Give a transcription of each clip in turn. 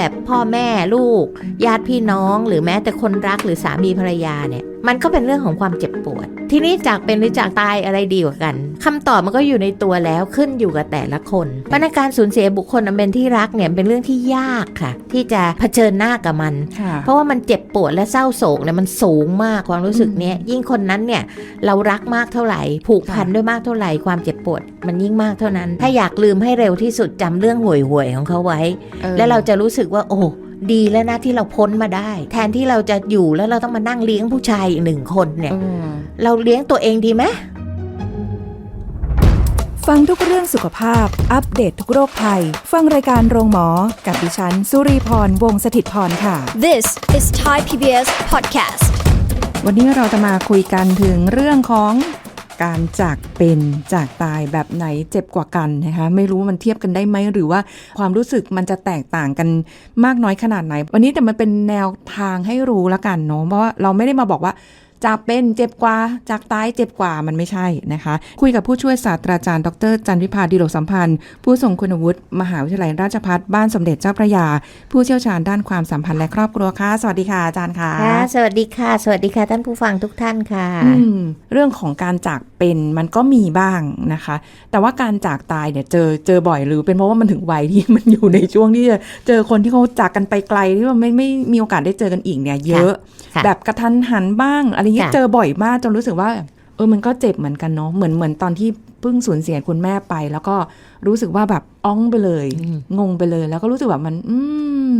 แบบพ่อแม่ลูก ญาติพี่น้อง หรือแม้แต่คนรักหรือสามีภรรยาเนี่ย มันก็เป็นเรื่องของความเจ็บปวด ทีนี้จากเป็นหรือจากตายอะไรดีกว่ากันคำตอบมันก็อยู่ในตัวแล้วขึ้นอยู่กับแต่ละคนเพราะในการสูญเสียบุคคลอันเป็นที่รักเนี่ยเป็นเรื่องที่ยากค่ะ ที่จะเผชิญหน้ากับมันค่ะเพราะว่ามันเจ็บปวดและเศร้าโศกเนี่ยมันสูงมากความรู้สึกเนี้ยยิ่งคนนั้นเนี่ยเรารักมากเท่าไหร่ ผูกพันด้วยมากเท่าไหร่ความเจ็บปวด มันยิ่งมากเท่านั้น ถ้าอยากลืมให้เร็วที่สุดจำเรื่องห่วยห่วยๆของเขาไว้ออแล้วเราจะรู้สึกว่าโอ้ดีแล้วนะที่เราพ้นมาได้ แทนที่เราจะอยู่แล้วเราต้องมานั่งเลี้ยงผู้ชายอีกหนึ่งคนเนี่ยเออเราเลี้ยงตัวเองดีไหมฟังทุกเรื่องสุขภาพ อัปเดตททุกโรคภัย ฟังรายการโรงหมอ กับดิฉัน สุรีพร วงศิตพรค่ะ This is Thai PBS Podcast. วันนี้เราจะมาคุยกันถึงเรื่องของ การจากเป็นจากตายแบบไหนเจ็บกว่ากันนะคะไม่รู้ว่ามันเทียบกันได้ไหมหรือว่าความรู้สึกมันจะแตกต่างกันมากน้อยขนาดไหน วันนี้แต่มันเป็นแนวทางให้รู้ละกันเนาะเพราะว่าเราไม่ได้มาบอกว่า จากเป็นเจ็บกว่า จากตายเจ็บกว่ามันไม่ใช่นะคะ คุยกับผู้ช่วยศาสตราจารย์ดรจันวิพาดิโรกสัมพันธ์ ผู้ทรงคุณวุฒิมหาวิทยาลัยราชภัฏบ้านสมเด็จเจ้าพระยา ผู้เชี่ยวชาญด้านความสัมพันธ์และครอบครัวค่ะ สวัสดีค่ะอาจารย์ค่ะค่ะ สวัสดีค่ะ สวัสดีค่ะท่านผู้ฟังทุกท่านค่ะอืมเรื่องของการจากเป็นมันก็มีบ้างนะคะ แต่ว่าการจากตายเนี่ยเจอเจอบ่อยหรือเป็นเพราะว่ามันถึงวัยที่มันอยู่ในช่วงที่จะเจอคนที่เขาจากกันไปไกลที่ว่าไม่ไม่มีโอกาสได้เจอกันอีกเนี่ยเยอะค่ะแบบกระทันหันบ้างอะไรเงี้ยค่ะเจอบ่อยมากจนรู้สึกว่า เออมันก็เจ็บเหมือนกันเนาะเหมือนเหมือนตอนที่เพิ่งสูญเสียคุณแม่ไป แล้วก็รู้สึกว่าแบบอ้องไปเลยอืมงงไปเลย แล้วก็รู้สึกแบบมัน อืม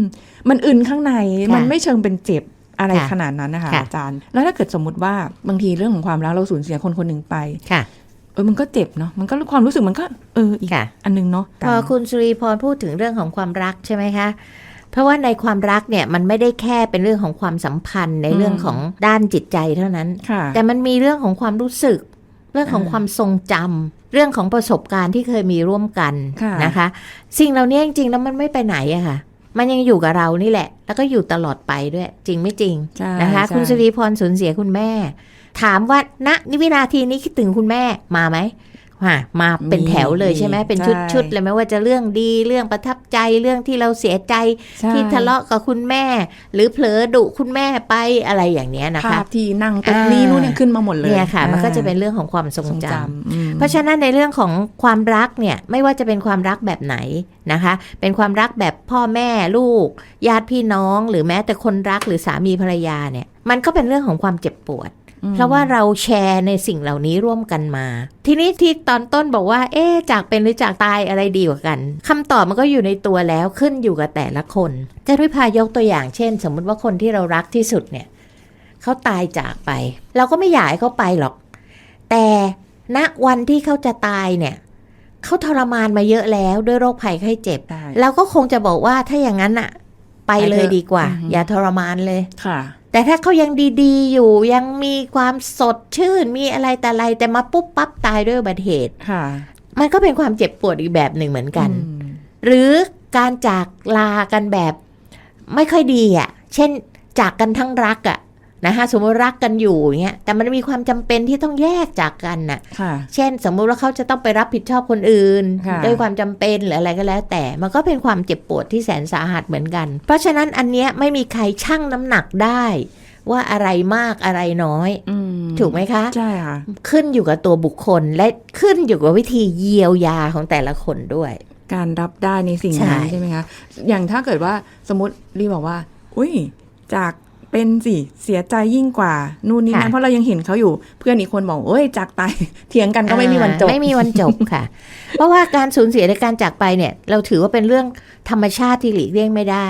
มันอึนข้างในค่ะมันไม่เชิงเป็นเจ็บอะไรค่ะขนาดนั้นนะคะค่ะอาจารย์ แล้วถ้าเกิดสมมติว่าบางทีเรื่องของความรักเราสูญเสียคนคนหนึ่งไปค่ะเออมันก็เจ็บเนาะมันก็ความรู้สึกมันก็ เอออีกค่ะอันนึงเนาะพอคุณสุริพรพูดถึงเรื่องของความรักใช่ไหมคะ เพราะว่าในความรักเนี่ยมันไม่ได้แค่เป็นเรื่องของความสัมพันธ์ในเรื่องของด้านจิตใจเท่านั้นค่ะแต่มันมีเรื่องของความรู้สึก เรื่องของอ่าความทรงจำเรื่องของประสบการณ์ที่เคยมีร่วมกันค่ะนะคะ สิ่งเหล่านี้จริงๆแล้วมันไม่ไปไหนอะค่ะมันยังอยู่กับเรานี่แหละ แล้วก็อยู่ตลอดไปด้วย จริงไม่จริงใช่นะคะใช่คุณสุริพรสูญเสียคุณแม่ ถามว่าณนิวินาทีนี้คิดถึงคุณแม่มาไหม มามาเป็นแถวเลยใช่ไหมเป็นชุดชุดๆเลยไม่ว่าจะเรื่องดีเรื่องประทับใจเรื่องที่เราเสียใจใช่ที่ทะเลาะกับคุณแม่ หรือเผลอดุคุณแม่ไปอะไรอย่างเนี้ยนะคะภาพที่นั่งตรงนี้อ่านู่นเนี่ยขึ้นมาหมดเลยเนี่ยค่ะ มันก็จะอ่าเป็นเรื่องของความทรงทรงจำจำอืมเพราะฉะนั้นในเรื่องของความรักเนี่ยไม่ว่าจะเป็นความรักแบบไหนนะคะ เป็นความรักแบบพ่อแม่ลูก ญาติพี่น้อง หรือแม้แต่คนรักหรือสามีภรรยาเนี่ย มันก็เป็นเรื่องของความเจ็บปวด เพราะว่าเราแชร์ในสิ่งเหล่านี้ร่วมกันมา ทีนี้ที่ตอนต้นบอกว่า เอ๊ะจากเป็นหรือจากตายอะไรดีกว่ากันคำตอบมันก็อยู่ในตัวแล้วขึ้นอยู่กับแต่ละคนจะด้วยพายกตัวอย่างเช่น สมมุติว่าคนที่เรารักที่สุดเนี่ยเขาตายจากไป เราก็ไม่อยากให้เขาไปหรอก แต่ณวันที่เขาจะตายเนี่ยเขาทรมานมาเยอะแล้วด้วยโรคภัยไข้เจ็บได้เราก็คงจะบอกว่าถ้าอย่างนั้นอะไปเลยไปเถอะดีกว่าอือฮึอย่าทรมานเลยค่ะ แต่ถ้าเขายังดีๆ อยู่ยังมีความสดชื่นมีอะไรแต่อะไรแต่มาปุ๊บปั๊บตายด้วยอุบัติเหตุค่ะ มันก็เป็นความเจ็บปวดอีกแบบหนึ่งเหมือนกันอืมหรือการจากลากันแบบไม่ค่อยดีอะ่ะ เช่นจากกันทั้งรักอะ่ะ นะคะสมมติรักกันอยู่อย่างเงี้ยแต่มันมีความจำเป็นที่ต้องแยกจากกันน่ะค่ะ เช่นสมมุติว่าเขาจะต้องไปรับผิดชอบคนอื่นค่ะด้วยความจำเป็นหรืออะไรก็แล้ว แต่มันก็เป็นความเจ็บปวดที่แสนสาหัสเหมือนกัน เพราะฉะนั้นอันเนี้ยไม่มีใครชั่งน้ำหนักได้ว่าอะไรมากอะไรน้อยอืมถูกไหมคะ ใช่ค่ะ ขึ้นอยู่กับตัวบุคคลและขึ้นอยู่กับวิธีเยียวยาของแต่ละคนด้วย การรับได้ในสิ่งนั้นใช่ใช่ไหมคะ อย่างถ้าเกิดว่าสมมติรีบอกว่า อุ้ยจาก เป็นสิเสียใจยิ่งกว่า นู่นนี่นั่นเพราะเรายังเห็นเขาอยู่ เพื่อนอีกคนบอกเอ้ยจากตายเถียงกันก็ไม่มีวันจบอ่าไม่มีวันจบค่ะ เพราะว่าการสูญเสียในการจากไปเนี่ย เราถือว่าเป็นเรื่องธรรมชาติที่หลีกเลี่ยงไม่ได้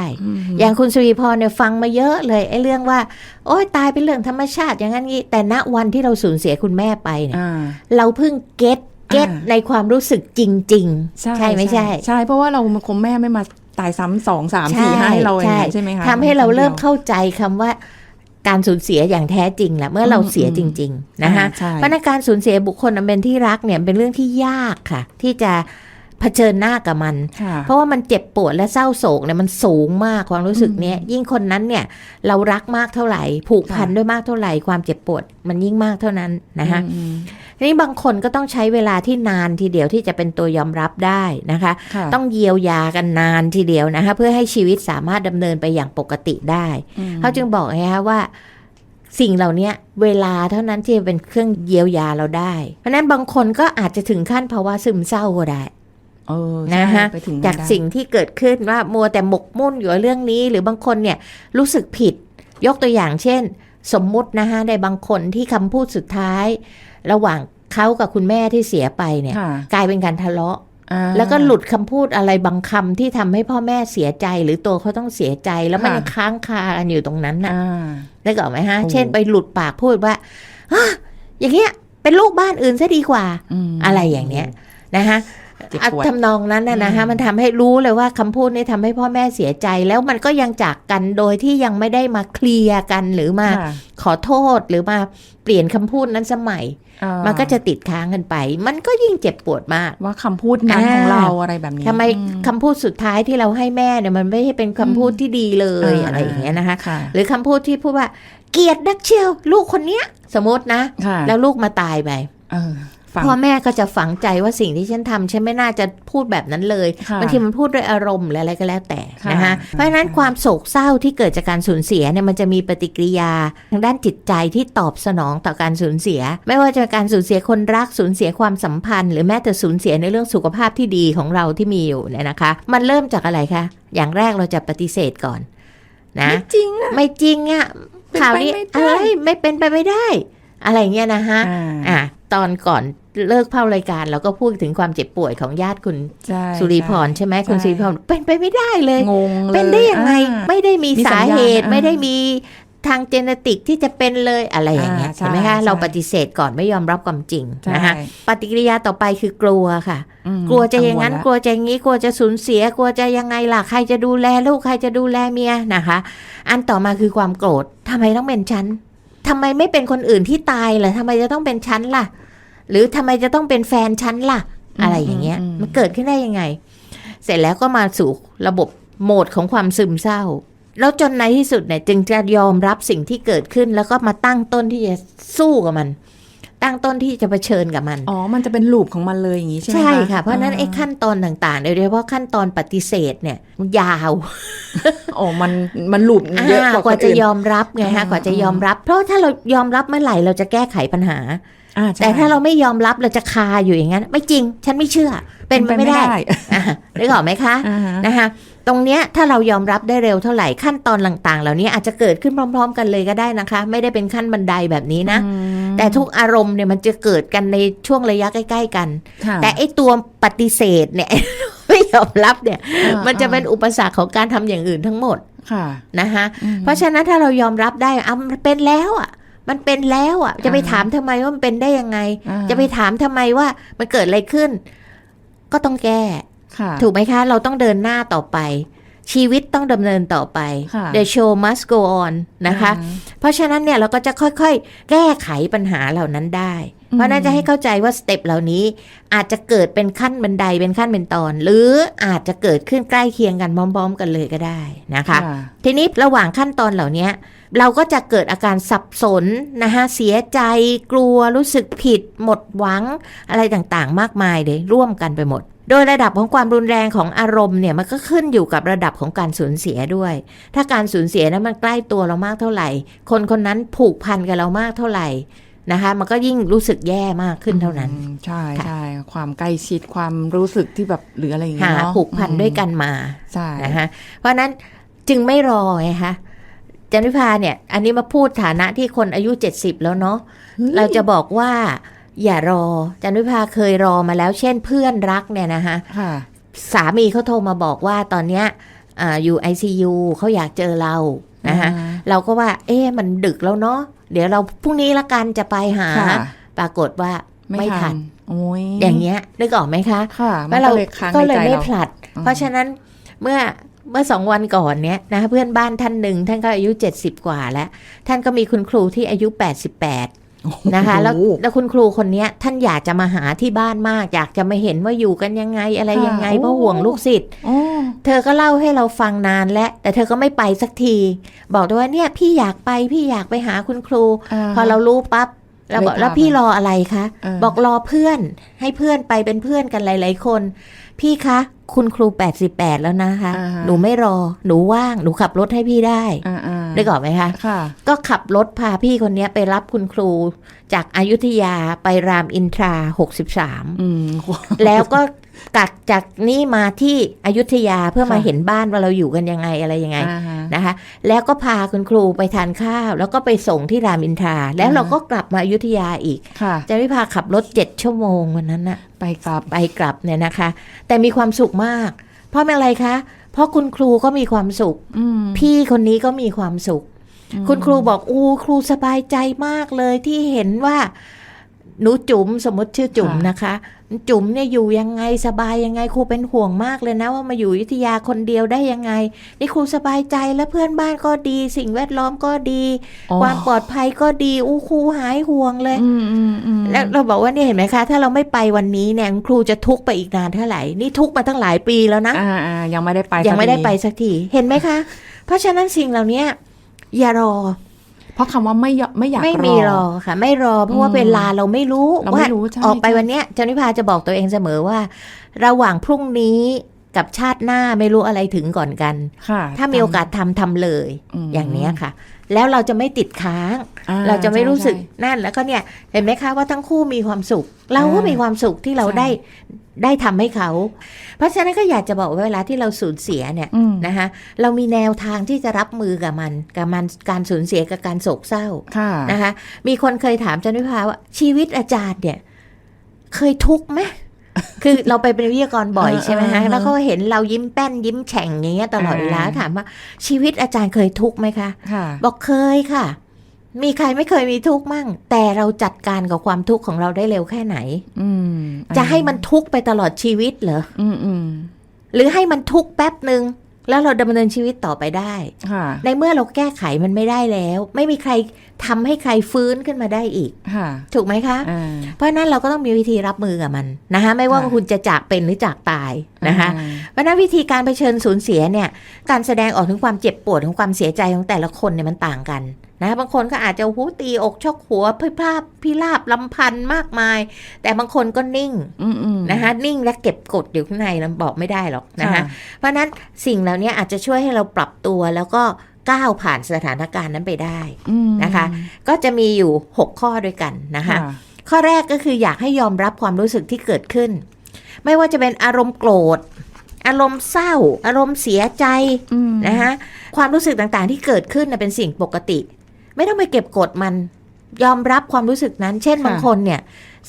อย่างคุณสุริพรเนี่ยฟังมาเยอะเลยไอ้เรื่องว่า โอ้ยตายเป็นเรื่องธรรมชาติอย่างนั้นงี้แต่ณวันที่เราสูญเสียคุณแม่ไปเนี่ยอ่าเราเพิ่งเก็ตเก็ตอ่าในความรู้สึกจริง ๆ ใช่ไม่ใช่ ใช่เพราะว่าเราคงแม่ไม่มา ตายซ้ำสองสามสี่ห้าให้เราอย่างนั้นใช่ไหมคะทำให้เราเริ่มเข้าใจคำว่าการสูญเสียอย่างแท้จริงแหละเมื่อเราเสียจริง ๆ นะคะอ่าใช่เพราะในการสูญเสียบุคคลอันเป็นที่รักเนี่ยเป็นเรื่องที่ยากค่ะ ที่จะ เผชิญหน้ากับมันค่ะเพราะว่ามันเจ็บปวดและเศร้าโศกเนี่ยมันสูงมากความรู้สึกเนี้ยยิ่งคนนั้นเนี่ยเรารักมากเท่าไหร่ ผูกพันค่ะด้วยมากเท่าไหร่ ความเจ็บปวดมันยิ่งมากเท่านั้นนะคะอืมทีนี้บางคนก็ต้องใช้เวลาที่นานทีเดียวที่จะเป็นตัวยอมรับได้นะคะค่ะต้องเยียวยากันนานทีเดียวนะคะเพื่อให้ชีวิตสามารถดำเนินไปอย่างปกติได้อืมเขาจึงบอกไงคะว่าสิ่งเหล่านี้เวลาเท่านั้นที่จะเป็นเครื่องเยียวยาเราได้ เพราะฉะนั้นบางคนก็อาจจะถึงขั้นภาวะซึมเศร้าก็ได้เออ นะใช่ฮะไปถึงจากได้สิ่งที่เกิดขึ้นว่ามัวแต่หมกมุ่นอยู่กับเรื่องนี้ หรือบางคนเนี่ยรู้สึกผิด ยกตัวอย่างเช่น สมมุตินะคะในบางคนที่คำพูดสุดท้าย ระหว่างเขากับคุณแม่ที่เสียไปเนี่ยค่ะกลายเป็นการทะเลาะอ่าแล้วก็หลุดคำพูดอะไรบางคำที่ทำให้พ่อแม่เสียใจหรือตัวเขาต้องเสียใจ แล้วมันค่ะยังค้างคากันอยู่ตรงนั้นน่ะอ่าได้ก่อนไหมฮะโอ้เช่นไปหลุดปากพูดว่า"ฮะอย่างเงี้ยเป็นลูกบ้านอื่นซะดีกว่ามอะไรอย่างเนี้ยนะคะ เจ็บอะปวดทำนองนั้นนะนะคะอืมมันทำให้รู้เลยว่าคำพูดนี้ทำให้พ่อแม่เสียใจ แล้วมันก็ยังจากกันโดยที่ยังไม่ได้มาเคลียร์กันหรือมาค่ะขอโทษหรือมาเปลี่ยนคำพูดนั้นสมัยอ่ามันก็จะติดค้างกันไป มันก็ยิ่งเจ็บปวดมาก ว่าคำพูดนั้นอ่าของเราอะไรแบบนี้ทำไมอืคำพูดสุดท้ายที่เราให้แม่เนี่ยมันไม่ใช่เป็นคำพูดที่ดีเลยอ่าอะไรอย่างเงี้ยนะคะค่ะหรือคำพูดที่พูดว่าเกลียดนักเชียวลูกคนเนี้ย สมมตินะค่ะแล้วลูกมาตายไปเออฟัง พ่อแม่ก็จะฝังใจว่าสิ่งที่ฉันทำฉันไม่น่าจะพูดแบบนั้นเลยค่ะบางทีมันพูดด้วยอารมณ์หรืออะไรก็แล้วแต่ค่ะนะคะเพราะฉะนั้นความโศกเศร้าที่เกิดจากการสูญเสียเนี่ยมันจะมีปฏิกิริยาทางด้านจิตใจที่ตอบสนองต่อการสูญเสีย ไม่ว่าจะเป็นการสูญเสียคนรักสูญเสียความสัมพันธ์ หรือแม้แต่สูญเสียในเรื่องสุขภาพที่ดีของเราที่มีอยู่เนี่ยนะคะ มันเริ่มจากอะไรคะอย่างแรกเราจะปฏิเสธก่อนนะจริงอะไม่จริงอะเป็นข่าวไปนี้ไม่ได้อะไรไม่เป็นไปไม่ได้ อะไรเงี้ยนะฮะอ่าอะตอนก่อน เลิกเข้ารายการเราก็พูดถึงความเจ็บป่วยของญาติคุณใช่สุริพรใช่ไหมคุณใช่สุริพรเป็นไปไม่ได้เลยงงเลยเป็นได้ยังไงอ่าไม่ได้มีมีสัสาญญาณเหตุอ่าไม่ได้มีทางเจเนติกที่จะเป็นเลยอะไรอย่างเงี้ยอ่าใช่เห็นไหมคะใช่เราปฏิเสธก่อนไม่ยอมรับความจริงใช่นะคะปฏิกิริยาต่อไปคือกลัวค่ะอืมกลัวจะอย่างนั้นกักลัวจะอย่างนี้กลัวจะสูญเสียกลัวจะยังไงล่ะใครจะดูแลลูกใครจะดูแลเมียนะคะ อันต่อมาคือความโกรธทำไมต้องเป็นฉันทำไมไม่เป็นคนอื่นที่ตายล่ะทำไมจะต้องเป็นฉันล่ะ หรือทำไมจะต้องเป็นแฟนฉันล่ะ อะไรอย่างเงี้ย มันเกิดขึ้นได้ยังไง เสร็จแล้วก็มาสู่ระบบโหมดของความซึมเศร้า แล้วจนในที่สุดเนี่ยจึงจะยอมรับสิ่งที่เกิดขึ้น แล้วก็มาตั้งต้นที่จะสู้กับมัน ตั้งต้นที่จะเผชิญกับมัน อ๋อ มันจะเป็นลูปของมันเลยอย่างนี้ใช่ไหมใช่คะค่ะ เพราะฉะนั้นไอ้ขั้นตอนต่างๆ โดยเฉพาะขั้นตอนปฏิเสธเนี่ยมันยาวโอ้มันมันลูปเยอะกว่ากว่าคนจะอื่นยอมรับไงอ่าฮะกว่าจะยอมรับ เพราะถ้าเรายอมรับเมื่อไหร่เราจะแก้ไขปัญหาอ่ใช่ แต่ถ้าเราไม่ยอมรับเราจะคาอยู่อย่างนั้น ไม่จริง ฉันไม่เชื่อ เป็นไปไม่ได้อะนึกออกไหมคะอ่าฮะนะคะตรงเนี้ยถ้าเรายอมรับได้เร็วเท่าไหร่ขั้นตอนต่างๆ เหล่านี้อาจจะเกิดขึ้นพร้อม ๆ กันเลยก็ได้นะคะ ไม่ได้เป็นขั้นบันไดแบบนี้นะอืมแต่ทุกอารมณ์เนี่ยมันจะเกิดกันในช่วงระยะใกล้ ๆ กันค่ะแต่ไอ้ตัวปฏิเสธเนี่ยไม่ยอมรับเนี่ยอ่ามันจะเป็นอุปสรรคของการทำอย่างอื่นทั้งหมดค่ะนะคะอืมเพราะฉะนั้นถ้าเรายอมรับได้อะมันเป็นแล้วอะ มันเป็นแล้วอะ จะไปอ่าถามทำไมว่ามันเป็นได้ยังไงอ่าจะไปถามทำไมว่ามันเกิดอะไรขึ้น ก็ต้องแก้ค่ะถูกไหมคะ เราต้องเดินหน้าต่อไป ชีวิตต้องดำเนินต่อไปค่ะ The show must go on นะคะอ่าเพราะฉะนั้นเนี่ยเราก็จะค่อยๆ แก้ไขปัญหาเหล่านั้นได้อืมเพราะน่าจะให้เข้าใจว่าสเต็ปเหล่านี้อาจจะเกิดเป็นขั้นบันไดเป็นขั้นเป็นตอน หรืออาจจะเกิดขึ้นใกล้เคียงกันพร้อม ๆ กันเลยก็ได้นะคะ ทีนี้ระหว่างขั้นตอนเหล่านี้เราก็จะเกิดอาการสับสนนะคะเสียใจกลัวรู้สึกผิด หมดหวังอะไรต่างๆ มากมายเลยร่วมกันไปหมด โดยระดับของความรุนแรงของอารมณ์เนี่ยมันก็ขึ้นอยู่กับระดับของการสูญเสียด้วย ถ้าการสูญเสียนั้นมันใกล้ตัวเรามากเท่าไหร่ คนคนนั้นผูกพันกับเรามากเท่าไหร่นะคะมันก็ยิ่งรู้สึกแย่มากขึ้นเท่านั้นอืมใช่ค่ะใช่ความใกล้ชิดความรู้สึกที่แบบหรืออะไรอย่างเงี้หายเนาะผูกพันด้วยกันมาใช่นะคะเพราะฉะนั้นจึงไม่รอไงคะจันวิพาเนี่ย อันนี้มาพูดฐานะที่คนอายุ 70 แล้วเนาะเราจะบอกว่า อย่ารอจันวิพาเคยรอมาแล้วเช่นเพื่อนรักเนี่ยนะคะค่ะสามีเขาโทรมาบอกว่าตอนเนี้ยอ่าอยู่ ICU เขาอยากเจอเรานะคะอ่าเราก็ว่า เอ๊ะมันดึกแล้วเนาะเดี๋ยวเราพรุ่งนี้ละกันจะไปหาค่ะปรากฏว่าไม่ทันโอ้ยอย่างเงี้ยนึกออกไหมคะค่ะมัแล้นวก็เราเลยค้างก็ในเลยใจไม่เราผลัดอืมเพราะฉะนั้นเมื่อเมื่อสองวันก่อนเนี้ยนะเพื่อนบ้านท่านหนึ่งท่านก็อายุ 70 กว่าแล้ว ท่านก็มีคุณครูที่อายุ 88 นะคะแล้วโอ้โหแล้วคุณครูคนเนี้ยท่านอยากจะมาหาที่บ้านมาก อยากจะมาเห็นว่าอยู่กันยังไงอะไรค่ะยังไงโอ้เพราะห่วงลูกศิษย์โอ้เธอก็เล่าให้เราฟังนานแล้วแต่เธอก็ไม่ไปสักที บอกด้วยว่าเนี่ยพี่อยากไปพี่อยากไปหาคุณครู พอเรารู้ปั๊บเราบอกเลยพาแล้วพี่ไปรออะไรคะเออบอกรอเพื่อนให้เพื่อนไปเป็นเพื่อนกันหลาย ๆ คน พี่คะ คุณครู 88 แล้วนะคะอ่าฮะหนูไม่รอ หนูว่าง หนูขับรถให้พี่ได้อ่าอ่า ได้ก่อนไหมคะค่ะ ก็ขับรถพาพี่คนเนี้ยไปรับคุณครูจากอายุทยาไปรามอินทรา63อืมแล้วก็กัดจากนี่มาที่อยุธยาเพื่อมาค่ะเห็นบ้านว่าเราอยู่กันยังไงอะไรยังไงอ่าฮะนะคะ แล้วก็พาคุณครูไปทานข้าว แล้วก็ไปส่งที่รามอินทราแล้วอ่าฮะเราก็กลับมาอยุธยาอีกค่ะจะไม่พาขับรถเจ็ดชั่วโมงวันนั้นน่ะ ไปกลับไปกลับเนี่ยนะคะ แต่มีความสุขมาก เพราะเป็นอะไรคะเพ ราะคุณครูก็มีความสุขอืมพี่คนนี้ก็มีความสุข คุณครูบอกอู้ครูสบายใจมากเลยที่เห็นว่า หนูจุ๋มสมมติชื่อจุ๋มนะคะ จุ๋มเนี่ยอยู่ยังไงสบายยังไงครูเป็นห่วงมากเลยนะ ว่ามาอยู่อยุธยาคนเดียวได้ยังไง นี่ครูสบายใจและเพื่อนบ้านก็ดี สิ่งแวดล้อมก็ดีอ๋อความปลอดภัยก็ดีอู้ครูหายห่วงเลยอืมอืมอืมแล้วเราบอกว่าเนี่ยเห็นไหมคะ ถ้าเราไม่ไปวันนี้เนี่ยครูจะทุกข์ไปอีกนานเท่าไหร่นี่ทุกข์มาตั้งหลายปีแล้วนะอ่าอ่ายังไม่ได้ไปยังไม่ได้สักทีไปสักทีเห็นไหมคะ เพราะฉะนั้นสิ่งเหล่านี้อย่ารอเพ ราะคำว่าไม่ยอไม่อยากไม่มีรอค่ะ ไม่รอ เพราะว่าอืมเวลาเราไม่รู้เราว่าไม่รู้ใช่ออกไปใช่วันเนี้ยเจ้านิพาจะบอกตัวเองเสมอว่า ระหว่างพรุ่งนี้ กับชาติหน้าไม่รู้อะไรถึงก่อนกันค่ะถ้ามีโอกาสทำทำเลยมอย่างเนี้ยค่ะ แล้วเราจะไม่ติดค้างอ่เราจะไม่รู้สึกใช่นั่นแล้วก็เนี่ยเห็นไหมคะว่าทั้งคู่มีความสุข เราก็อ่ามีมีความสุขที่เราใช่ได้ได้ทำให้เขา เพราะฉะนั้นก็อยากจะบอกว่าเวลาที่เราสูญเสียเนี่ยอืมนะคะเรามีแนวทางที่จะรับมือกับมันกับมันการสูญเสียกับการโศกเศร้าค่ะนะคะ มีคนเคยถามจันวิภาว่าชีวิตอาจารย์เนี่ย เคยทุกข์ไหม คือเราไปเป็นวิทยากรบ่อยเออใช่ไหมเออฮะเออแล้วก็เห็นเรายิ้มแป้นยิ้มแฉ่งอย่างเงี้ยตลอดเวลาอ่าถามว่าชีวิตอาจารย์เคยทุกข์ไหมคะค่ะบอกเคยค่ะ มีใครไม่เคยมีทุกข์มั่ง แต่เราจัดการกับความทุกข์ของเราได้เร็วแค่ไหน อืมจะให้มันทุกข์ไปตลอดชีวิตเหรออืมอืมหรือให้มันทุกข์แป๊บหนึ่งแล้วเราดำเนินชีวิตต่อไปได้ค่ะในเมื่อเราแก้ไขมันไม่ได้แล้ว ไม่มีใคร ทำให้ใครฟื้นขึ้นมาได้อีกค่ะถูกไหมคะอ่าเพราะฉะนั้นเราก็ต้องมีวิธีรับมือกับมันนะคะไม่ว่าค่ะคุณจะจากเป็นหรือจากตายนะคะอ่าเพราะฉะนั้นวิธีการเผชิญสูญเสียเนี่ย การแสดงออกถึงความเจ็บปวดของความเสียใจของแต่ละคนเนี่ยมันต่างกันนะบางคนก็อาจจะหูตีอกชกหัวพิพาพพิราบลำพันธ์มากมาย แต่บางคนก็นิ่งอืมอืมนะคะนิ่งและเก็บกดอยู่ข้างในเราบอกไม่ได้หรอกนะคะค่ะเพราะฉะนั้นสิ่งเหล่านี้อาจจะช่วยให้เราปรับตัวแล้วก็ ก้าวผ่านสถานการณ์นั้นไปได้อืมนะคะ ก็จะมีอยู่ 6 ข้อด้วยกันนะคะค่ะข้อแรกก็คืออยากให้ยอมรับความรู้สึกที่เกิดขึ้น ไม่ว่าจะเป็นอารมณ์โกรธ อารมณ์เศร้า อารมณ์เสียใจอืมนะคะความรู้สึกต่างๆที่เกิดขึ้นนะเป็นสิ่งปกติ ไม่ต้องไปเก็บกดมันยอมรับความรู้สึกนั้น เช่นค่ะบางคนเนี่ย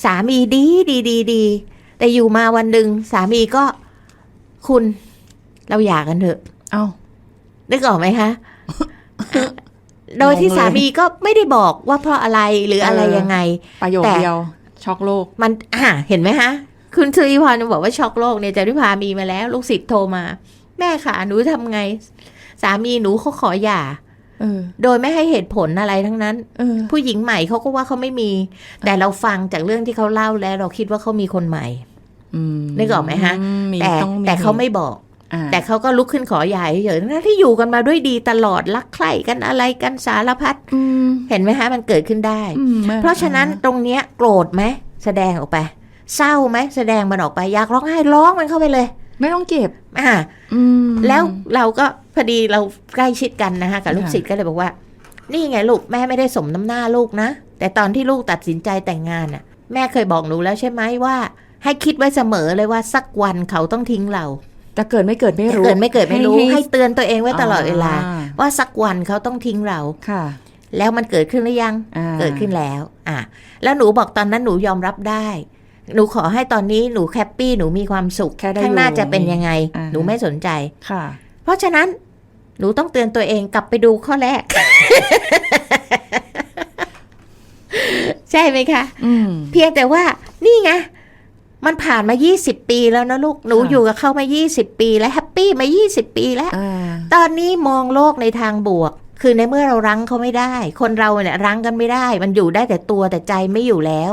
สามีดีดีดีดีแต่อยู่มาวันหนึ่งสามีก็คุณเราหย่ากันเถอะ เอ้านึกออกไหมคะคือ โดยที่งงเลยสามีก็ไม่ได้บอกว่าเพราะอะไรหรืออะไรเออยังไง ประโยคแต่เดียว ช็อกโลก มันอ่าเห็นไหมคะคุณสุริพรบอกว่าช็อกโลกเนี่ยจาริพามีมาแล้ว ลูกศิษย์โทรมา แม่ค่ะหนูทำไง สามีหนูเขาขอหย่าเออโดยไม่ให้เหตุผลอะไรทั้งนั้นเออผู้หญิงใหม่เขาก็ว่าเขาไม่มี แต่เราฟังจากเรื่องที่เขาเล่าแล้ว เราคิดว่าเขามีคนใหม่อืมนึกออกไหมฮะมีแต่ต้องแต่เขาไม่บอกอ่า แต่เขาก็ลุกขึ้นขอหย่าเฉยๆทั้งๆที่อยู่กันมาด้วยดีตลอดรักใคร่กันอะไรกันสารพัดอืมเห็นไหมฮะมันเกิดขึ้นได้อืมไม่เพราะฉะนั้นตรงเนี้ยโกรธไหมแสดงออกไป เศร้าไหมแสดงมันออกไปอยากร้องไห้ร้องมันเข้าไปเลย ไม่ต้องเก็บอ่าอืมแล้วเราก็พอดีเราใกล้ชิดกันนะคะกับลูกค่ะศิษย์ก็เลยบอกว่า นี่ไงลูกแม่ไม่ได้สมน้ำหน้าลูกนะ แต่ตอนที่ลูกตัดสินใจแต่งงานน่ะ แม่เคยบอกหนูแล้วใช่ไหมว่า ให้คิดไว้เสมอเลยว่าสักวันเขาต้องทิ้งเรา จะเกิดไม่เกิดไม่จะรู้เกิดไม่เกิดไม่รู้ให้ให้เตือนตัวเองไว้ตลอดเวลาอ่ว่าสักวันเขาต้องทิ้งเราค่ะ แล้วมันเกิดขึ้นหรือยังอ่าเกิดขึ้นแล้ว อะ แล้วหนูบอกตอนนั้นหนูยอมรับได้ หนูขอให้ตอนนี้หนูแฮปปี้หนูมีความสุขแค่ได้ข้างหน้าอยู่จะเป็นยังไงอ่าหนูไม่สนใจค่ะ เพราะฉะนั้นหนูต้องเตือนตัวเองกลับไปดูข้อแรก ใช่ไหมคะอืมเพียงแต่ว่านี่ไง มันผ่านมา 20 ปีแล้วนะลูก หนูค่ะอยู่กับเขามา 20 ปี แล้วแฮปปี้มา 20 ปีแล้วอ่าตอนนี้มองโลกในทางบวก คือในเมื่อเรารั้งเขาไม่ได้ คนเราเนี่ยรั้งกันไม่ได้ มันอยู่ได้แต่ตัวแต่ใจไม่อยู่แล้ว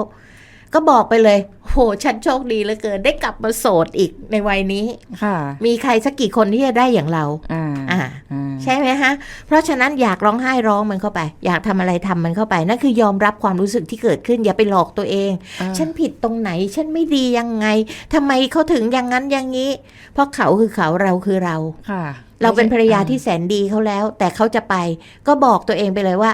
ก็บอกไปเลย โห ฉันโชคดีเหลือเกินได้กลับมาโสดอีกในวัยนี้ ค่ะ มีใครสักกี่คนที่จะได้อย่างเรา อ่า อ่าอ่าใช่ไหมฮะ เพราะฉะนั้นอยากร้องไห้ร้องมันเข้าไป อยากทำอะไรทำมันเข้าไป นั่นคือยอมรับความรู้สึกที่เกิดขึ้น อย่าไปหลอกตัวเองอ่าฉันผิดตรงไหน ฉันไม่ดียังไงทำไมเขาถึงอย่างนั้นอย่างนี้ เพราะเขาคือเขาเราคือเรา ค่ะ เราเป็นภรรยาที่แสนดีเขาแล้ว แต่เขาจะไป ก็บอกตัวเองไปเลยว่า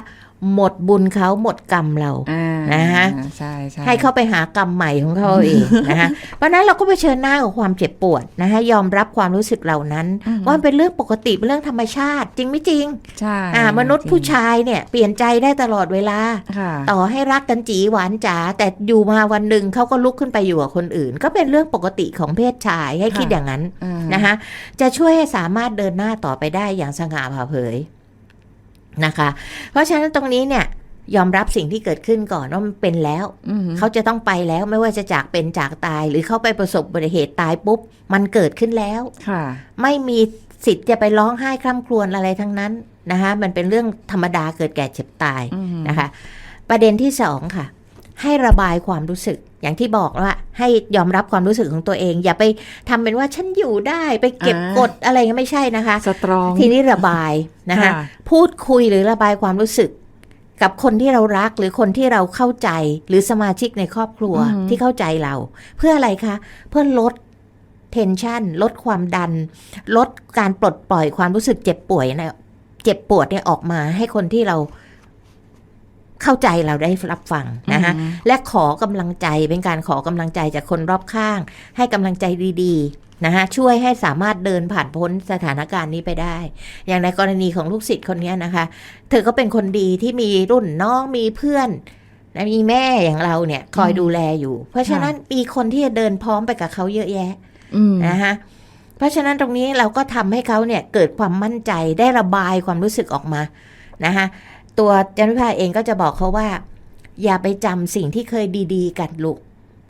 หมดบุญเขาหมดกรรมเราอ่านะฮะใช่ใช่ให้เขาไปหากรรมใหม่ของเขาเองนะคะเพราะฉะนั้นเราก็เผชิญหน้ากับความเจ็บปวดนะคะยอมรับความรู้สึกเหล่านั้นอืมว่ามันเป็นเรื่องปกติเป็นเรื่องธรรมชาติ จริงไม่จริงใช่อ่ามนุษย์ผู้ชายเนี่ยเปลี่ยนใจได้ตลอดเวลาค่ะต่อให้รักกันจีหวานจ๋าแต่อยู่มาวันหนึ่งเขาก็ลุกขึ้นไปอยู่กับคนอื่น ก็เป็นเรื่องปกติของเพศชายให้คิดอย่างนั้นอ่านะคะจะช่วยให้สามารถเดินหน้าต่อไปได้อย่างสง่าผ่าเผย นะคะ เพราะฉะนั้นตรงนี้เนี่ยยอมรับสิ่งที่เกิดขึ้นก่อนว่ามันเป็นแล้วอืมเขาจะต้องไปแล้วไม่ว่าจะจากเป็นจากตาย หรือเขาไปประสบอุบัติเหตุตายปุ๊บ มันเกิดขึ้นแล้วค่ะ ไม่มีสิทธิ์จะไปร้องไห้คร่ำครวญอะไรทั้งนั้นนะคะมันเป็นเรื่องธรรมดาเกิดแก่เจ็บตายอืมนะคะ ประเด็นที่สองค่ะ ให้ระบายความรู้สึก อย่างที่บอกว่าให้ยอมรับความรู้สึกของตัวเอง อย่าไปทำเป็นว่าฉันอยู่ได้ไปเก็บกดอะไรเงี้ยไม่ใช่นะคะสตรองทีนี้ระบายนะคะพูดคุยหรือระบายความรู้สึก กับคนที่เรารักหรือคนที่เราเข้าใจหรือสมาชิกในครอบครัวอือหือที่เข้าใจเรา เพื่ออะไรคะ เพื่อลดเทนชันลดความดัน ลดการปลดปล่อยความรู้สึกเจ็บป่วยนะเจ็บปวดเนี่ยออกมาให้คนที่เรา เข้าใจเราได้รับฟังนะคะอืมและขอกำลังใจเป็นการขอกำลังใจจากคนรอบข้าง ให้กำลังใจดีๆนะคะช่วยให้สามารถเดินผ่านพ้นสถานการณ์นี้ไปได้ อย่างในกรณีของลูกศิษย์คนนี้นะคะ เธอก็เป็นคนดีที่มีรุ่นน้องมีเพื่อนและมีแม่อย่างเราเนี่ยคอยดูแลอยู่ เพราะฉะนั้นมีคนที่จะเดินพร้อมไปกับเขาเยอะแยะอืมนะคะเพราะฉะนั้นตรงนี้เราก็ทำให้เขาเนี่ยเกิดความมั่นใจได้ระบายความรู้สึกออกมานะคะ ตัวจันวิภาเองก็จะบอกเขาว่า อย่าไปจำสิ่งที่เคยดี ๆ กันลูก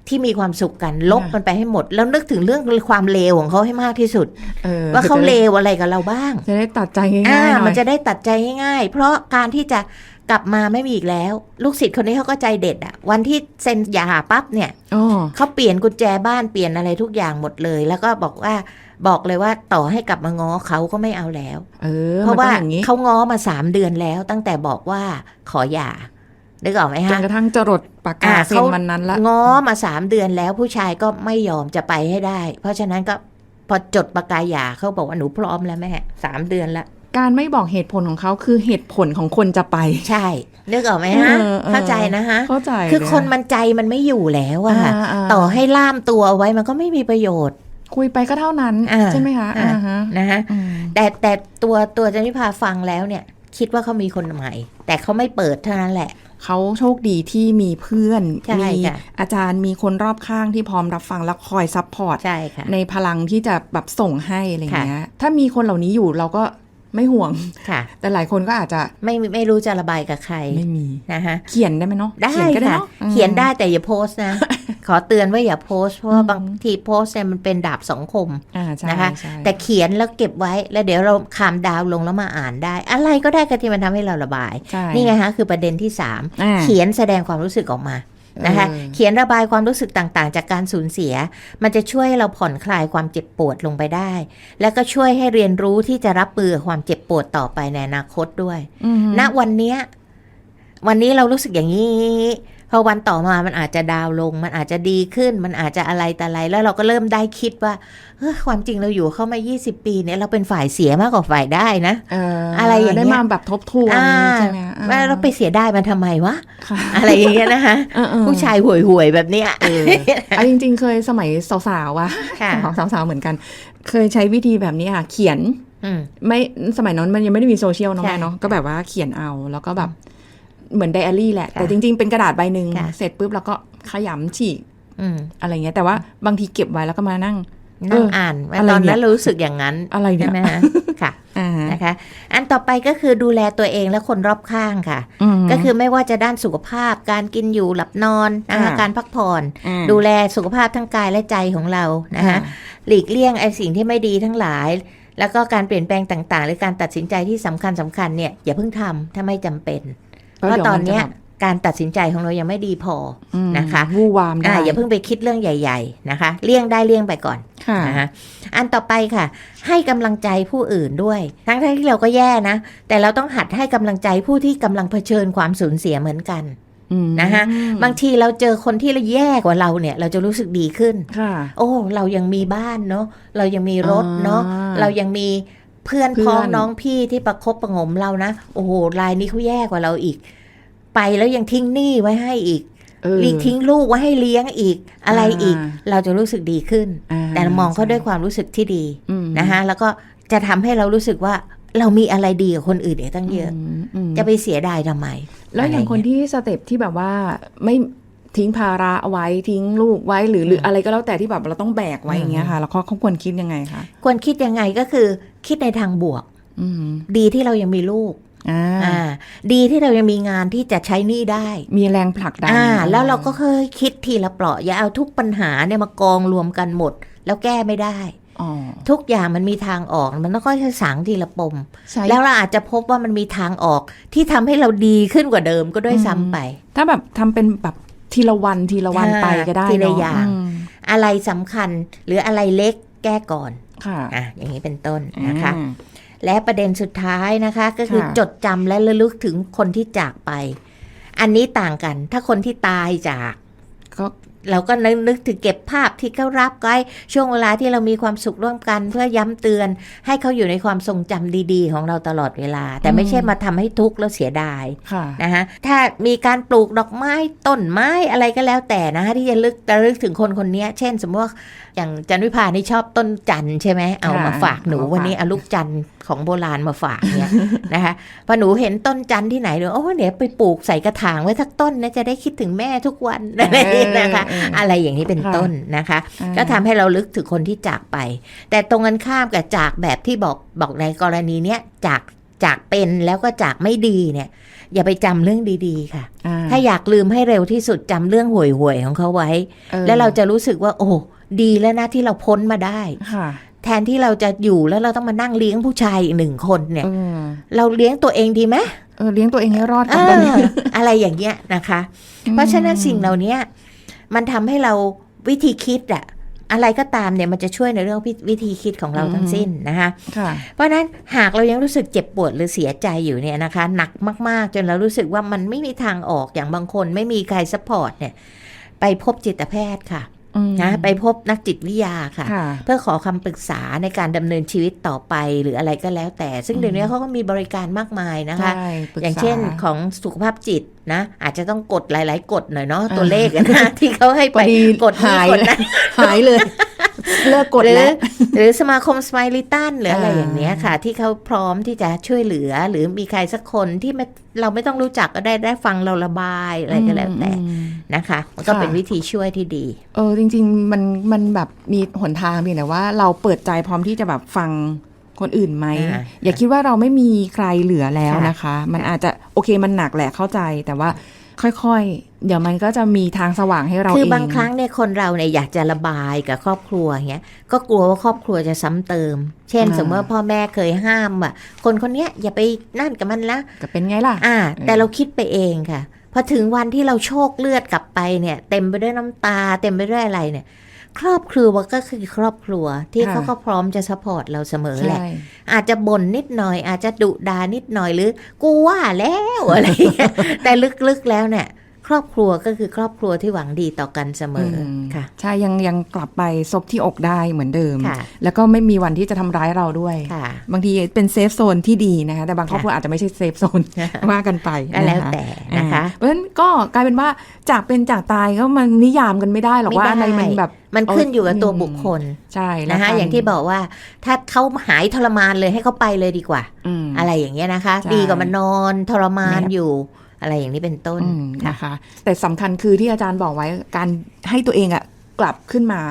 ที่มีความสุขกันลบมันไปให้หมด แล้วนึกถึงเรื่องความเลวของเขาให้มากที่สุดออว่าเขาจะเลได้วอะไรกับเราบ้าง จะได้ตัดใจง่ายๆอ่าหน่อยมันจะได้ตัดใจง่ายๆ เพราะการที่จะกลับมาไม่มีอีกแล้ว ลูกศิษย์คนนี้เขาก็ใจเด็ดอะวันที่เซ็นหย่าปั๊บเนี่ยอ๋อเขาเปลี่ยนกุญแจบ้านเปลี่ยนอะไรทุกอย่างหมดเลย แล้วก็บอกว่า บอกเลยว่าต่อให้กลับมาง้อเขาก็ไม่เอาแล้ว เออเพราะมันว่าต้องอย่างนี้เขาง้อมาสามเดือนแล้ว ตั้งแต่บอกว่าขอหย่านึกออกไหมจนฮะกระทั่งจะรดปากกาอ่าเซ็นเขาวันนั้นละง้อมาสามเดือนแล้วผู้ชายก็ไม่ยอมจะไปให้ได้ เพราะฉะนั้นก็พอจดปากกาหย่าเขาบอกว่าหนูพร้อมแล้วแม่สามเดือนละการไม่บอกเหตุผลของเขาคือเหตุผลของคนจะไป ใช่นึกออกไหมฮะเออเออเข้าใจนะฮะเข้าใจคือคนเลยมันใจมันไม่อยู่แล้วอะค่ะาาต่อให้ล่ามตัวเอาไว้มันก็ไม่มีประโยชน์ คุยไปก็เท่านั้นอ่าใช่ไหมคะอ่าอ่าฮะนะฮะอืมแต่แต่ตัวตัวจันทิพาฟังแล้วเนี่ย คิดว่าเขามีคนใหม่ แต่เขาไม่เปิดเท่านั้นแหละเขาโชคดีที่มีเพื่อนใช่มีค่ะอาจารย์มีคนรอบข้างที่พร้อมรับฟังและคอยซัพพอร์ตใช่ค่ะในพลังที่จะแบบส่งให้อะไรอย่างค่ะเงี้ยถ้ามีคนเหล่านี้อยู่เราก็ ไม่ห่วงค่ะ แต่หลายคนก็อาจจะไม่ไม่รู้จะระบายกับใครไม่มีนะฮะเขียนได้ไหมเนาะได้เขียนก็ได้ค่ะเนาะอืมเขียนได้แต่อย่าโพสต์นะ ขอเตือนว่าอย่าโพสต์เพราะว่าบางทีโพสต์เนี่ยมันเป็นดาบสองคมอ่าใช่นะคะใช่แต่เขียนแล้วเก็บไว้แล้วเดี๋ยวเราคามดาวน์ลงแล้วมาอ่านได้ อะไรก็ได้ก็ที่มันทำให้เราระบายใช่นี่ไงฮะคือประเด็นที่สามอ่าเขียนแสดงความรู้สึกออกมา นะคะเออเขียนระบายความรู้สึกต่างๆ จากการสูญเสีย มันจะช่วยให้เราผ่อนคลายความเจ็บปวดลงไปได้ แล้วก็ช่วยให้เรียนรู้ที่จะรับมือกับความเจ็บปวดต่อไปในอนาคตด้วยอืมณวันเนี้ยวันนี้เรารู้สึกอย่างนี้ พอวันต่อมามันอาจจะดาวน์ลง มันอาจจะดีขึ้น มันอาจจะอะไรแต่อะไร แล้วเราก็เริ่มได้คิดว่าเฮ้ยความจริงเราอยู่เข้ามา 20 ปีเนี่ยเราเป็นฝ่ายเสียมากกว่าฝ่ายได้นะเอออะไรอย่างเงี้ยได้มาแบบทบทวนอ่าใช่ไหมอ่ว่าเราไปเสียได้มันทำไมวะค่ะอะไรอย่างเงี้ยนะคะเออเออผู้ชายห่วยๆแบบเนี้ยเออเอาจริง ๆ เคยสมัยสาวๆว่ะค่ะของสาวๆเหมือนกัน เคยใช้วิธีแบบนี้ค่ะเขียนอืมไม่สมัยนั้นมันยังไม่ได้มีโซเชียลเนาะใช่แม่เนาะก็แบบว่าเขียนเอาแล้วก็แบบ เหมือนไดอารี่แหละค่ะแต่จริง ๆ เป็นกระดาษใบหนึ่งค่ะเสร็จปุ๊บแล้วก็ขยำฉีกอืมอะไรเงี้ย แต่ว่าบางทีเก็บไว้แล้วก็มานั่งนั่งเอออ่านว่าอะไรตอนเนี่นั้นยเรารู้สึกอย่างนั้นอะไรเนี่ใช่ยไหมฮะค่ะอ่านะคะ อันต่อไปก็คือดูแลตัวเองและคนรอบข้างค่ะมก็คือไม่ว่าจะด้านสุขภาพ การกินอยู่หลับนอนนะคะค่ะการพักผ่อนอ่าดูแลสุขภาพทั้งกายและใจของเรานะคะค่ะหลีกเลี่ยงไอ้สิ่งที่ไม่ดีทั้งหลาย แล้วก็การเปลี่ยนแปลงต่าง ๆ หรือการตัดสินใจที่สำคัญสำคัญเนี่ยอย่าเพิ่งทำถ้าไม่จำเป็นเพ ราะตอนเนี้ยการตัดสินใจของเรายังไม่ดีพออืมนะคะวู่วามได้อ่าอย่าเพิ่งไปคิดเรื่องใหญ่ ๆ นะคะ เลี่ยงได้เลี่ยงไปก่อนค่ะนะคะอันต่อไปค่ะ ให้กำลังใจผู้อื่นด้วย ทั้งๆที่เราก็แย่นะ แต่เราต้องหัดให้กำลังใจผู้ที่กำลังเผชิญความสูญเสียเหมือนกันอืมนะคะบางทีเราเจอคนที่แย่กว่าเราเนี่ย เราจะรู้สึกดีขึ้นค่ะโอ้ เรายังมีบ้านเนาะเรายังมีรถเนาะอ่าเรายังมีเพื่อนเพื่อนพ้องน้องพี่ที่ประคบประหงมเรานะ โอ้โหรายนี้เขาแย่กว่าเราอีก ไปแล้วยังทิ้งหนี้ไว้ให้อีกเออลีทิ้งลูกไว้ให้เลี้ยงอีกอะไรอีกอ่าเราจะรู้สึกดีขึ้นอ่แต่มองเขาด้วยความรู้สึกที่ดีอืมนะคะแล้วก็จะทำให้เรารู้สึกว่าเรามีอะไรดีกว่าคนอื่นอีกตั้งเยอะมอืมจะไปเสียดายทำไม แล้วอย่างคนะไรเที่สเต็ปที่แบบว่าไม่ทิ้งภาระเอาไว้ทิ้งลูกไว้หรือหรืออะไรก็แล้วแต่ที่แบบเราต้องแบกไว้อย่างเงี้ยค่ะ แล้วเขาเขาควรคิดยังไงคะควรคิดยังไงก็คือคิดในทางบวกอืมดีที่เรายังมีลูก อ่าอ่าดีที่เรายังมีงานที่จะใช้หนี้ได้ มีแรงผลักดันอ่าแล้วเราก็เคยคิดทีละเปราะอย่าเอาทุกปัญหาเนี่ยมากองรวมกันหมด แล้วแก้ไม่ได้อ๋อทุกอย่างมันมีทางออกมันต้องค่อยๆสางทีละปมใช่แล้วเราอาจจะพบว่ามันมีทางออกที่ทำให้เราดีขึ้นกว่าเดิมก็ด้วยซ้ำไป ถ้าแบบทำเป็นแบบทีละวันทีละวันค่ะไปก็ได้ทีละเนาะอย่างมอะไรสำคัญหรืออะไรเล็กแก้ก่อนค่ะอะอย่างนี้เป็นต้นนะคะอ่า และประเด็นสุดท้ายนะคะ ก็คือค่ะจดจำและระลึกถึงคนที่จากไป อันนี้ต่างกัน ถ้าคนที่ตายจากก็ เราก็นึกนึกถึงเก็บภาพที่เขารับไว้ช่วงเวลาที่เรามีความสุขร่วมกัน เพื่อย้ำเตือน ให้เขาอยู่ในความทรงจำดี ๆ ของเราตลอดเวลา แต่ไม่ใช่มาทำให้ทุกข์แล้วเสียดายค่ะนะคะถ้ามีการปลูกดอกไม้ต้นไม้อะไรก็แล้วแต่นะคะที่จะลึกระลึกถึงคนคนนี้เช่น สมมติว่าอย่างจันวิพานี่ชอบต้นจันทร์ใช่ไหมเอามาฝากหนูเอามาฝากวันนี้เอาลูกจันทร์ของโบราณมาฝากเนี่ยนะคะพอหนูเห็นต้นจันทร์ที่ไหนเดี๋ยวโอ้เดี๋ยวไปปลูกใส่กระถางไว้สักต้นนะจะได้คิดถึงแม่ทุกวันอะไรอย่างนี้นะคะเออเอออะไรอย่างนี้เป็นค่ะต้นนะคะอ่าก็ทำให้เราลึกถึงคนที่จากไป แต่ตรงกันข้ามกับจากแบบที่บอกบอกในกรณีเนี้ยจากจากเป็นแล้วก็จากไม่ดีเนี่ย อย่าไปจำเรื่องดีๆ ค่ะอ่ถ้าอยากลืมให้เร็วที่สุดจำเรื่องห่วยๆของเขาไว้ออแล้วเราจะรู้สึกว่า โอ้ดีแล้วนะที่เราพ้นมาได้ค่ะแทนที่เราจะอยู่แล้วเราต้องมานั่งเลี้ยงผู้ชายอีกหนึ่งคนเนี่ยเออเราเลี้ยงตัวเองดีไหมเออเลี้ยงตัวเองให้รอดเอก่อนตอนนี้ออะไรอย่างเงี้ยนะคะ เพราะฉะนั้นสิ่งเหล่านี้ มันทำให้เราวิธีคิดอะอะไรก็ตามเนี่ยมันจะช่วยในเรื่องวิวิธีคิดของเราทั้งสิ้นนะคะค่ะเพราะฉะนั้นหากเรายังรู้สึกเจ็บปวดหรือเสียใจอยู่เนี่ยนะคะ หนักมากๆ จนเรารู้สึกว่ามันไม่มีทางออกอย่างบางคน ไม่มีใครซัพพอร์ตเนี่ย ไปพบจิตแพทย์ค่ะอืม นะไปพบนักจิตวิทยาค่ะค่ะ เพื่อขอคำปรึกษาในการดำเนินชีวิตต่อไปหรืออะไรก็แล้วแต่ ซึ่งเดี๋ยวนี้เขาก็มีบริการมากมายนะคะใช่ปรึกษอย่างเช่นของสุขภาพจิตนะ อาจจะต้องกดหลาย ๆ กดหน่อยเนาะอ่าตัวเลขอะนะที่เขาให้พไปอดีกดนี่หายกดเลยนั้นหายเลย เลิกกดหรือแล้วหรือสมาคมสไมลิตันหรืออะไรอ่าอย่างเนี้ยค่ะ ที่เขาพร้อมที่จะช่วยเหลือ หรือมีใครสักคนที่ไม่เราไม่ต้องรู้จักก็ได้ได้ฟังเราระบายอะไรก็แล้วแต่อืมนะคะมันก็ค่ะเป็นวิธีช่วยที่ดี เออจริง ๆ มันมันแบบมีหนทางเพียงแต่ว่าเราเปิดใจพร้อมที่จะแบบฟังคนอื่นไหมอ่าอย่าคิดว่าเราไม่มีใครเหลือแล้วค่ะนะคะ มันอาจจะโอเคมันหนักแหละเข้าใจ แต่ว่า ค่อยๆ เดี๋ยวมันก็จะมีทางสว่างให้เราคือเองบางครั้งเนี่ยคนเราเนี่ยอยากจะระบายกับครอบครัวอย่างเงี้ยก็กลัวว่าครอบครัวจะซ้ำเติม เช่น สมมติว่าพ่อแม่เคยห้ามอะคนคนเนี้ยอย่าไปนั่นกับมันละก็เป็นไงล่ะ อ่า แต่เราคิดไปเองค่ะพอถึงวันที่เราโชคเลือดกลับไปเนี่ย เต็มไปด้วยน้ำตา เต็มไปด้วยอะไรเนี่ย ครอบครัวก็คือครอบครัวที่ค่ะเขาก็พร้อมจะสปอร์ตเราเสมอแหละใช่อาจจะบ่นนิดหน่อย อาจจะดุดานิดหน่อยหรือ กูว่าแล้วอะไรอย่างเงี้ยแต่ลึกๆแล้วเนี่ย ครอบครัวก็คือครอบครัวที่หวังดีต่อกันเสมออมค่ะใช่ยังยังกลับไปซบที่อกได้เหมือนเดิมค่ะแล้วก็ไม่มีวันที่จะทำร้ายเราด้วยค่ะบางทีเป็นเซฟโซนที่ดีนะคะแต่บางครอบครัวอาจจะไม่ใช่เซฟโซนว่ากันไปก็แล้วนะคะแต่นะคะอ่าเพราะฉะนั้นก็กลายเป็นว่าจากเป็นจากตายก็มันนิยามกันไม่ได้หรอกไม่ว่าได้อะไรมันแบบมันขึ้นอยู่กับตัวอืมบุคคลใช่แล้วนะคะกัอย่างที่บอกว่า ถ้าเขาหายทรมานเลยให้เขาไปเลยดีกว่ามอะไรอย่างเงี้ยนะคะใช่ดีกว่ามันนอนทรมานแบบอยู่ อะไรอย่างนี้เป็นต้นอืมค่ะนะคะ แต่สำคัญคือที่อาจารย์บอกไว้การให้ตัวเองอะกลับขึ้นมา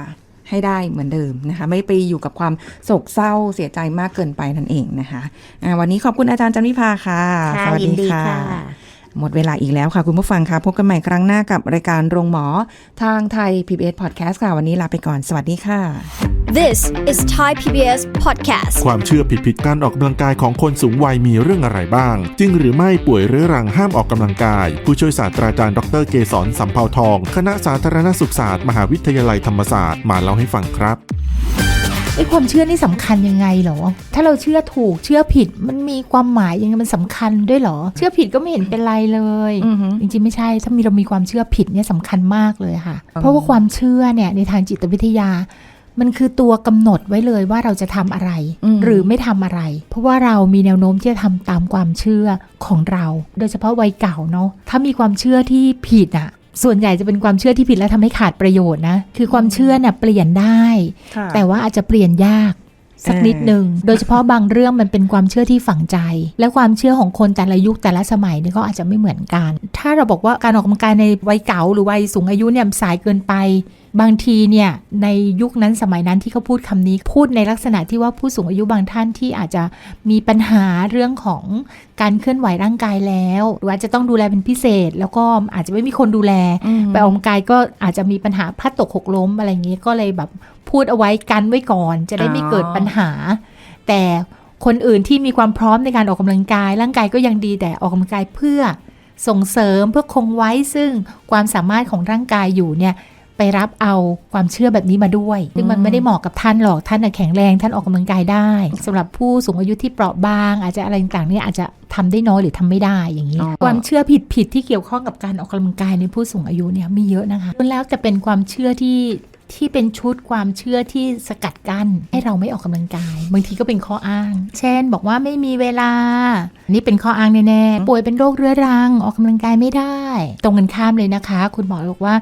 ให้ได้เหมือนเดิมนะคะ ไม่ไปอยู่กับความโศกเศร้าเสียใจมากเกินไปนั่นเองนะคะอ่าวันนี้ขอบคุณอาจารย์จันวิภาค่ะค่ะสวัสยินดีดีค่ะค่ะ หมดเวลาอีกแล้วค่ะคุณผู้ฟังค่ะ พบกันใหม่ครั้งหน้ากับรายการโรงหมอ ทางไทย PBS Podcast ค่ะ วันนี้ลาไปก่อน สวัสดีค่ะ This is Thai PBS Podcast. ความเชื่อผิดๆการออกกำลังกายของคนสูงวัยมีเรื่องอะไรบ้าง จริงหรือไม่ป่วยเรื้อรังห้ามออกกำลังกาย ผู้ช่วยศาสตราจารย์ดรเกษรสัมเภาทอง คณะสาธารณสุขศาสตร์ มหาวิทยาลัยธรรมศาสตร์มาเล่าให้ฟังครับ ไอ้ความเชื่อนี่สำคัญยังไงเหรอ ถ้าเราเชื่อถูกเชื่อผิดมันมีความหมายยังไงมันสำคัญด้วยเหรอ เชื่อผิดก็ไม่เห็นเป็นไรเลยอือหือจริงๆไม่ใช่ถ้ามีเรามีความเชื่อผิดเนี่ยสำคัญมากเลยค่ะอืมเพราะว่าความเชื่อเนี่ยในทางจิตวิทยามันคือตัวกำหนดไว้เลยว่าเราจะทำอะไร หรือไม่ทำอะไร เพราะว่าเรามีแนวโน้มที่จะทำตามความเชื่อของเรา โดยเฉพาะวัยเก่าเนาะถ้ามีความเชื่อที่ผิดอะ ส่วนใหญ่จะเป็นความเชื่อที่ผิดและทำให้ขาดประโยชน์นะ คือความเชื่อเนี่ยเปลี่ยนได้ค่ะแต่ว่าอาจจะเปลี่ยนยาก สักนิดหนึ่ง โดยเฉพาะบางเรื่องมันเป็นความเชื่อที่ฝังใจ และความเชื่อของคนแต่ละยุคแต่ละสมัยเนี่ยก็อาจจะไม่เหมือนกัน ถ้าเราบอกว่าการออกกำลังกายในวัยเก่าหรือวัยสูงอายุเนี่ยสายเกินไป บางทีเนี่ยในยุคนั้นสมัยนั้นที่เขาพูดคำนี้ พูดในลักษณะที่ว่าผู้สูงอายุบางท่านที่อาจจะมีปัญหาเรื่องของการเคลื่อนไหวร่างกายแล้วหรืออาจจะต้องดูแลเป็นพิเศษ แล้วก็อาจจะไม่มีคนดูแลไปออกกำลังกายก็อาจจะมีปัญหาพลัดตกหกล้มอะไรอย่างนี้ก็เลยแบบ พูดเอาไว้กันไว้ก่อน จะได้ไม่เกิดปัญหา แต่คนอื่นที่มีความพร้อมในการออกกำลังกาย ร่างกายก็ยังดีแต่ออกกำลังกายเพื่อส่งเสริมเพื่อคงไว้ซึ่งความสามารถของร่างกายอยู่เนี่ยไปรับเอาความเชื่อแบบนี้มาด้วย ซึ่งมันไม่ได้เหมาะกับท่านหรอก ท่านน่ะแข็งแรง ท่านออกกำลังกายได้สำหรับผู้สูงอายุที่เปราะบาง อาจจะอะไรต่างๆเนี่ยอาจจะ ทำได้น้อยหรือทำไม่ได้อย่างนี้อ๋อความเชื่อผิดๆที่เกี่ยวข้องกับการออกกำลังกายในผู้สูงอายุเนี่ยมีเยอะนะคะแล้วแต่เป็นความเชื่อที่ที่เป็นชุดความเชื่อที่สกัดกั้นให้เราไม่ออกกำลังกาย บางทีก็เป็นข้ออ้าง เช่น บอกว่าไม่มีเวลา นี่เป็นข้ออ้างแน่ๆป่วยเป็นโรคเรื้อรัง ออกกำลังกายไม่ได้ ตรงกันข้ามเลยนะคะ คุณหมอบอกว่า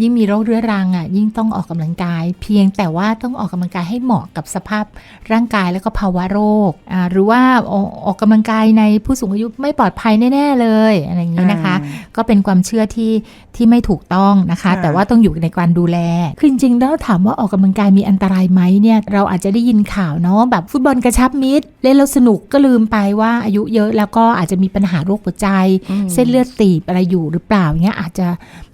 ยิ่งมีโรคเรื้อรังอะยิ่งต้องออกกำลังกาย เพียงแต่ว่าต้องออกกำลังกายให้เหมาะกับสภาพร่างกายแล้วก็ภาวะโรคอ่าหรือว่าออกออกกำลังกายในผู้สูงอายุไม่ปลอดภัยแน่ๆเลยอะไรอย่างนี้นะคะ ก็เป็นความเชื่อที่ที่ไม่ถูกต้องนะคะค่ะแต่ว่าต้องอยู่ในการดูแลคือจริงๆแล้วถามว่าออกกำลังกายมีอันตรายไหมเนี่ยเราอาจจะได้ยินข่าวเนาะแบบฟุตบอลกระชับมิตรเล่นแล้วสนุกก็ลืมไปว่าอายุเยอะแล้วก็อาจจะมีปัญหาโรคหัวใจ เส้นเลือดตีบอะไรอยู่หรือเปล่าอย่างเงี้ยอาจจะ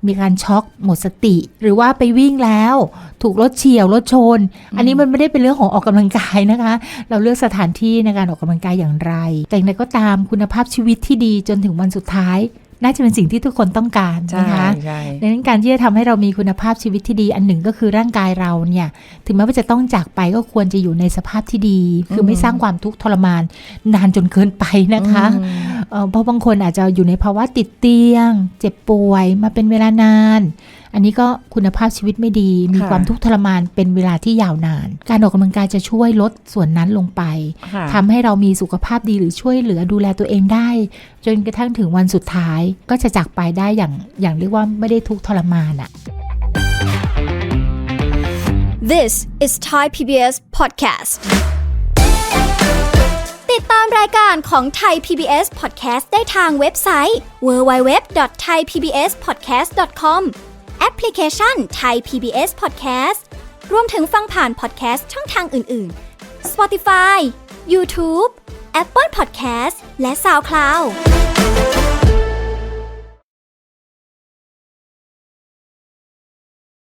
มีการช็อกหมดสติ หรือว่าไปวิ่งแล้ว ถูกรถเฉียวรถชน อันนี้มันไม่ได้เป็นเรื่องของออกกำลังกายนะคะ เราเลือกสถานที่ในการออกกำลังกายอย่างไร แต่อย่างไรก็ตามคุณภาพชีวิตที่ดีจนถึงวันสุดท้าย น่าจะเป็นสิ่งที่ทุกคนต้องการใช่นะคะใช่ดังนั้นการที่จะทำให้เรามีคุณภาพชีวิตที่ดี อันหนึ่งก็คือร่างกายเราเนี่ย ถึงแม้ว่าจะต้องจากไปก็ควรจะอยู่ในสภาพที่ดี คือไม่สร้างความทุกข์ทรมาน นานจนเกินไปนะคะเอ่อเพราะบางคนอาจจะอยู่ในภาวะติดเตียง เจ็บป่วยมาเป็นเวลานาน อันนี้ก็คุณภาพชีวิตไม่ดี มีค่ะความทุกข์ทรมานเป็นเวลาที่ยาวนาน การออกกำลังกายจะช่วยลดส่วนนั้นลงไปค่ะทำให้เรามีสุขภาพดีหรือช่วยเหลือดูแลตัวเองได้ จนกระทั่งถึงวันสุดท้ายก็จะจากไปได้อย่างอย่างเรียกว่าไม่ได้ทุกข์ทรมานอะ This is Thai PBS Podcast ติดตามรายการของไทย PBS Podcast ได้ทางเว็บไซต์ www.thaipbspodcast.com แอปพลิเคชันไทย PBS Podcast รวมถึงฟังผ่านพอดแคสต์ช่องทางอื่น ๆ Spotify YouTube Apple Podcast และ SoundCloud